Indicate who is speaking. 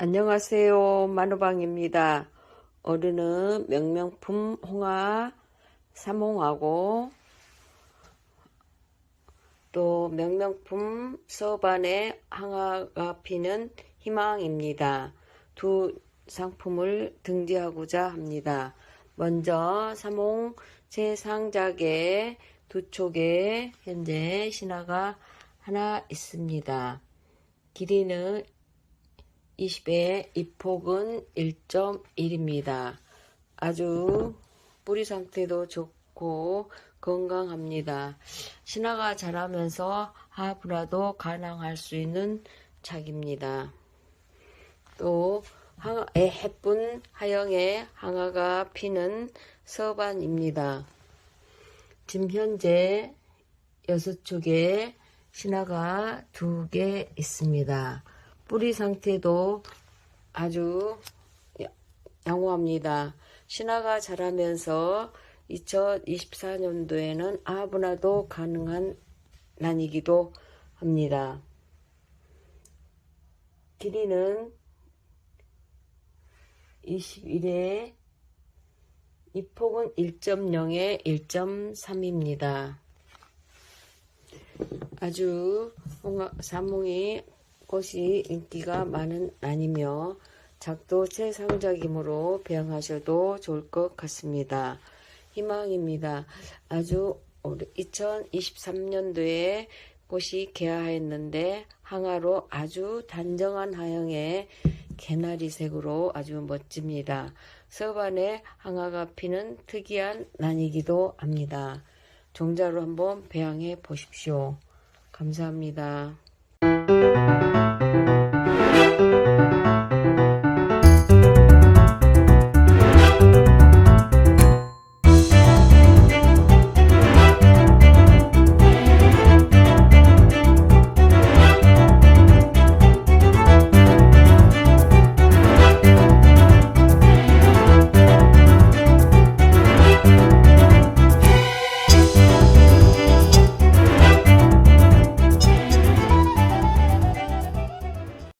Speaker 1: 안녕하세요. 만우방입니다. 오늘은 명명품 홍화 삼홍하고 또 명명품 서반의 항아가 피는 희망입니다. 두 상품을 등재하고자 합니다. 먼저 삼홍 제상작의 두 촉에 현재 신화가 하나 있습니다. 길이는 20에 입폭은 1.1입니다. 아주 뿌리 상태도 좋고 건강합니다. 신화가 자라면서 하분화도 가능할 수 있는 착입니다. 또 항아의 해쁜 하영의 항아가 피는 서반입니다. 지금 현재 여섯 쪽에 신화가 두 개 있습니다. 뿌리 상태도 아주 양호합니다. 신화가 자라면서 2024년도에는 아분화도 가능한 난이기도 합니다. 길이는 21에 입폭은 1.0에 1.3입니다. 아주 홍화, 사몽이 꽃이 인기가 많은 난이며 작도 최상작이므로 배양하셔도 좋을 것 같습니다. 희망입니다. 아주 2023년도에 꽃이 개화했는데 항아로 아주 단정한 하영의 개나리색으로 아주 멋집니다. 서반에 항아가 피는 특이한 난이기도 합니다. 종자로 한번 배양해 보십시오. 감사합니다.